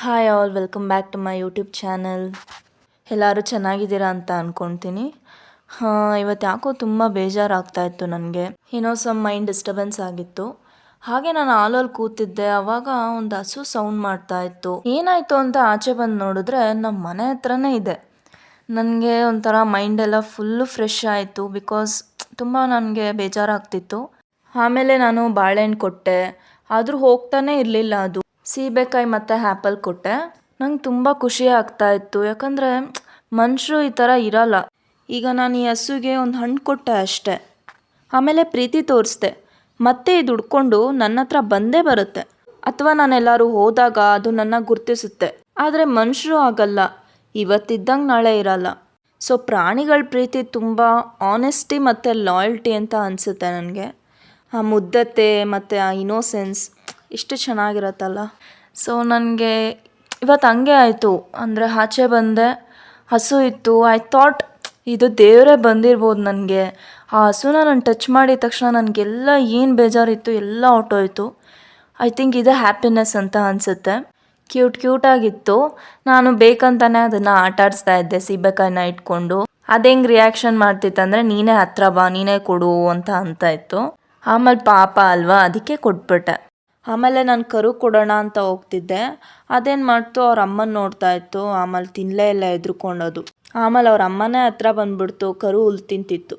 Hi all welcome back to my YouTube channel ಎಲ್ಲರೂ ಚೆನ್ನಾಗಿದ್ದೀರಾ ಅಂತ ಅಂದ್ಕೊತೀನಿ ಹಾಂ, ಇವತ್ತು ಯಾಕೋ ತುಂಬ ಬೇಜಾರಾಗ್ತಾ ಇತ್ತು ನನಗೆ. ಏನೋ ಸಮ್ ಮೈಂಡ್ ಡಿಸ್ಟರ್ಬೆನ್ಸ್ ಆಗಿತ್ತು. ಹಾಗೆ ನಾನು ಹಾಲಲ್ಲಿ ಕೂತಿದ್ದೆ, ಅವಾಗ ಒಂದು ಹಸು ಸೌಂಡ್ ಮಾಡ್ತಾ ಇತ್ತು. ಏನಾಯಿತು ಅಂತ ಆಚೆ ಬಂದು ನೋಡಿದ್ರೆ ನಮ್ಮ ಮನೆ ಹತ್ರನೇ ಇದೆ. ನನಗೆ ಒಂಥರ ಮೈಂಡ್ ಎಲ್ಲ ಫುಲ್ಲು ಫ್ರೆಶ್ ಆಯಿತು ಬಿಕಾಸ್ ತುಂಬ ನನಗೆ ಬೇಜಾರಾಗ್ತಿತ್ತು. ಆಮೇಲೆ ನಾನು ಬಾಳೆಹಣ್ಣು ಕೊಟ್ಟೆ. ಆದರೂ ಹೋಗ್ತಾನೆ ಇರಲಿಲ್ಲ ಅದು. ಸೀಬೆಕಾಯಿ ಮತ್ತು ಆ್ಯಪಲ್ ಕೊಟ್ಟೆ. ನಂಗೆ ತುಂಬ ಖುಷಿ ಆಗ್ತಾ ಇತ್ತು. ಯಾಕಂದರೆ ಮನುಷ್ಯರು ಈ ಥರ ಇರಲ್ಲ. ಈಗ ನಾನು ಈ ಹಸುಗೆ ಒಂದು ಹಣ್ಣು ಕೊಟ್ಟೆ ಅಷ್ಟೆ. ಆಮೇಲೆ ಪ್ರೀತಿ ತೋರಿಸ್ದೆ. ಮತ್ತೆ ಇದು ಹುಡ್ಕೊಂಡು ನನ್ನ ಹತ್ರ ಬಂದೇ ಬರುತ್ತೆ. ಅಥವಾ ನಾನೆಲ್ಲರೂ ಹೋದಾಗ ಅದು ನನ್ನ ಗುರ್ತಿಸುತ್ತೆ. ಆದರೆ ಮನುಷ್ಯರು ಆಗಲ್ಲ. ಇವತ್ತಿದ್ದಂಗೆ ನಾಳೆ ಇರಲ್ಲ. ಸೊ ಪ್ರಾಣಿಗಳ ಪ್ರೀತಿ ತುಂಬ ಆನೆಸ್ಟಿ ಮತ್ತು ಲಾಯಲ್ಟಿ ಅಂತ ಅನಿಸುತ್ತೆ ನನಗೆ. ಆ ಮುದ್ದತೆ ಮತ್ತು ಆ ಇನೋಸೆನ್ಸ್ ಎಷ್ಟು ಚೆನ್ನಾಗಿರತ್ತಲ್ಲ. ಸೊ ನನಗೆ ಇವತ್ತು ಹಂಗೆ ಆಯಿತು. ಅಂದರೆ ಆಚೆ ಬಂದೆ, ಹಸು ಇತ್ತು. ಐ ಥಾಟ್ ಇದು ದೇವರೇ ಬಂದಿರ್ಬೋದು ನನಗೆ. ಆ ಹಸುನ ನಾನು ಟಚ್ ಮಾಡಿದ ತಕ್ಷಣ ನನಗೆಲ್ಲ ಏನು ಬೇಜಾರಿತ್ತು, ಎಲ್ಲ ಹೊಟ್ಟೋಯ್ತು ಐ ಥಿಂಕ್ ಇದು ಹ್ಯಾಪಿನೆಸ್ ಅಂತ ಅನಿಸುತ್ತೆ. ಕ್ಯೂಟ್ ಕ್ಯೂಟಾಗಿತ್ತು ನಾನು ಬೇಕಂತಾನೆ ಅದನ್ನು ಆಟ ಆಡಿಸ್ತಾ ಇದ್ದೆ, ಸೀಬೆಕಾಯಿನ ಇಟ್ಕೊಂಡು. ಅದೇಂಗೆ ರಿಯಾಕ್ಷನ್ ಮಾಡ್ತಿತ್ತಂದರೆ, ನೀನೇ ಹತ್ರ ಬಾ, ನೀನೇ ಕೊಡು ಅಂತ ಅಂತ ಇತ್ತು. ಆಮೇಲೆ ಪಾಪ ಅಲ್ವಾ, ಅದಕ್ಕೆ ಕೊಟ್ಬಿಟ್ಟೆ. ಆಮೇಲೆ ನಾನು ಕರು ಕೊಡೋಣ ಅಂತ ಹೋಗ್ತಿದ್ದೆ. ಅದೇನು ಮಾಡ್ತು ಅವ್ರ ಅಮ್ಮನ ನೋಡ್ತಾ ಇತ್ತು. ಆಮೇಲೆ ತಿನ್ನಲೇ ಇಲ್ಲ ಎದ್ರುಕೊಂಡದು. ಆಮೇಲೆ ಅವ್ರ ಅಮ್ಮನೇ ಹತ್ರ ಬಂದ್ಬಿಡ್ತು. ಕರು ಹುಲ್ ತಿಂತಿತ್ತು.